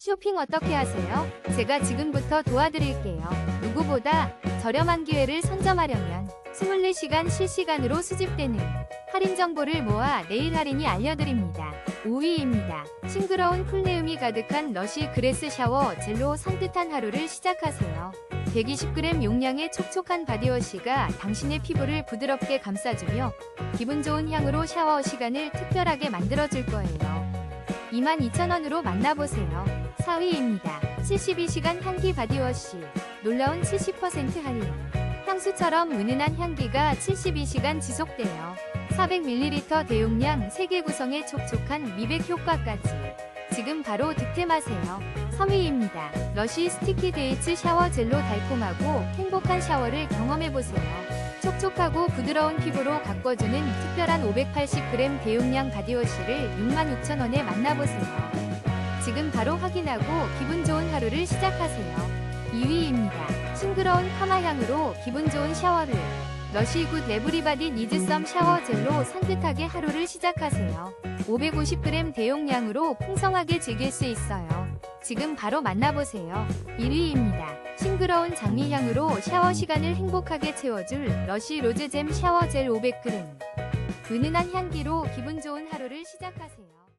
쇼핑 어떻게 하세요? 제가 지금부터 도와드릴게요. 누구보다 저렴한 기회를 선점하려면 24시간 실시간으로 수집되는 할인 정보를 모아 내일 할인이 알려드립니다. 5위입니다. 싱그러운 쿨내음이 가득한 러쉬 그레스 샤워 젤로 산뜻한 하루를 시작하세요. 120g 용량의 촉촉한 바디워시가 당신의 피부를 부드럽게 감싸주며 기분 좋은 향으로 샤워 시간을 특별하게 만들어줄 거예요. 22,000원으로 만나보세요. 4위입니다. 72시간 향기 바디워시. 놀라운 70% 할인. 향수처럼 은은한 향기가 72시간 지속돼요. 400ml 대용량 3개 구성의 촉촉한 미백 효과까지. 지금 바로 득템하세요. 3위입니다. 러쉬 스티키 데이츠 샤워 젤로 달콤하고 행복한 샤워를 경험해보세요. 촉촉하고 부드러운 피부로 가꿔주는 특별한 580g 대용량 바디워시를 66,000원에 만나보세요. 지금 바로 확인하고 기분 좋은 하루를 시작하세요. 2위입니다. 싱그러운 카마 향으로 기분 좋은 샤워를 러쉬굿 레브리바디 니즈썸 샤워 젤로 산뜻하게 하루를 시작하세요. 550g 대용량으로 풍성하게 즐길 수 있어요. 지금 바로 만나보세요. 1위입니다. 싱그러운 장미향으로 샤워 시간을 행복하게 채워줄 러쉬 로즈잼 샤워 젤 500g. 은은한 향기로 기분 좋은 하루를 시작하세요.